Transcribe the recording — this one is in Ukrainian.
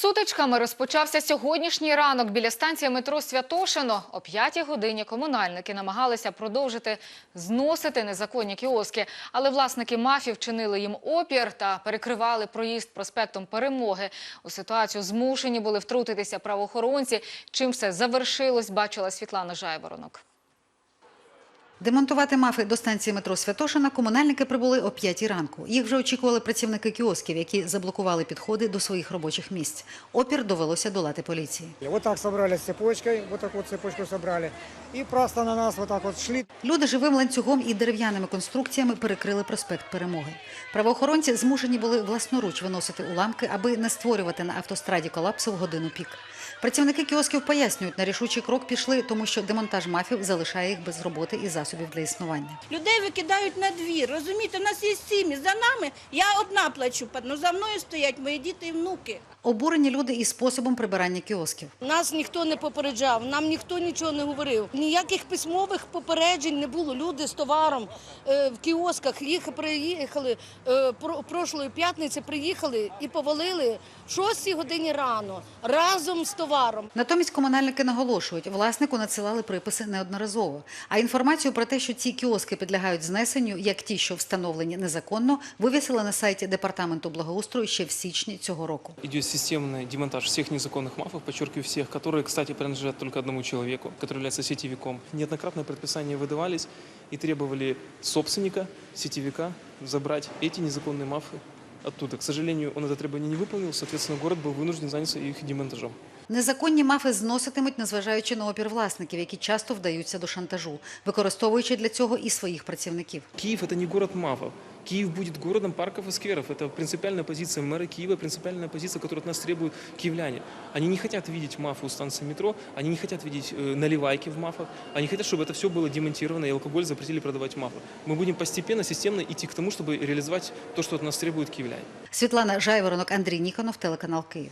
Сутичками розпочався сьогоднішній ранок біля станції метро Святошино. О п'ятій годині комунальники намагалися продовжити зносити незаконні кіоски, але власники мафів вчинили їм опір та перекривали проїзд проспектом Перемоги. У ситуацію змушені були втрутитися правоохоронці. Чим все завершилось, бачила Світлана Жайворонок. Демонтувати мафи до станції метро Святошина комунальники прибули о 5 ранку. Їх вже очікували працівники кіосків, які заблокували підходи до своїх робочих місць. Опір довелося долати поліції. Вот так собрали цепочкой, вот так вот цепочку собрали. И просто на нас вот так вот шли. Люди живим ланцюгом і дерев'яними конструкціями перекрили проспект Перемоги. Правоохоронці змушені були власноруч виносити уламки, аби не створювати на автостраді колапсу в годину пік. Працівники кіосків пояснюють, на рішучий крок пішли, тому що демонтаж мафів залишає їх без роботи і засобів для існування. Людей викидають на двір. Розумієте, у нас є сім'ї. За нами я одна плачу, але за мною стоять мої діти і внуки. Обурені люди і способом прибирання кіосків. Нас ніхто не попереджав, нам ніхто нічого не говорив. Ніяких письмових попереджень не було. Люди з товаром е, в кіосках їх приїхали е, прошлої п'ятниці. Приїхали і повалили в 6 годині рано разом з товаром. Натомість комунальники наголошують, власнику надсилали приписи неодноразово. А інформацію про те, що ці кіоски підлягають знесенню, як ті, що встановлені незаконно, вивісили на сайті департаменту благоустрою ще в січні цього року. Идет системный демонтаж всех незаконных мафов, подчеркиваю всех, которые, кстати, принадлежат только одному человеку, который является сетевиком. Неоднократно предписания выдавались и требовали собственника, сетевика, забрать эти незаконные мафы оттуда. К сожалению, он это требование не выполнил, соответственно, город был вынужден заняться их демонтажом. Незаконні мафи зноситимуть, незважаючи на опір власників, які часто вдаються до шантажу, використовуючи для цього і своїх працівників. Киев – это не город мафов. Киев будет городом парков и скверов. Это принципиальная позиция мэра Киева, принципиальная позиция, которую от нас требуют киевляне. Они не хотят видеть мафу у станции метро, они не хотят видеть э, наливайки в мафах, они хотят, чтобы это все было демонтировано и алкоголь запретили продавать в мафах. Мы будем постепенно, системно идти к тому, чтобы реализовать то, что от нас требуют киевляне. Світлана Жайворонок, Андрій Ніконов, телеканал Київ.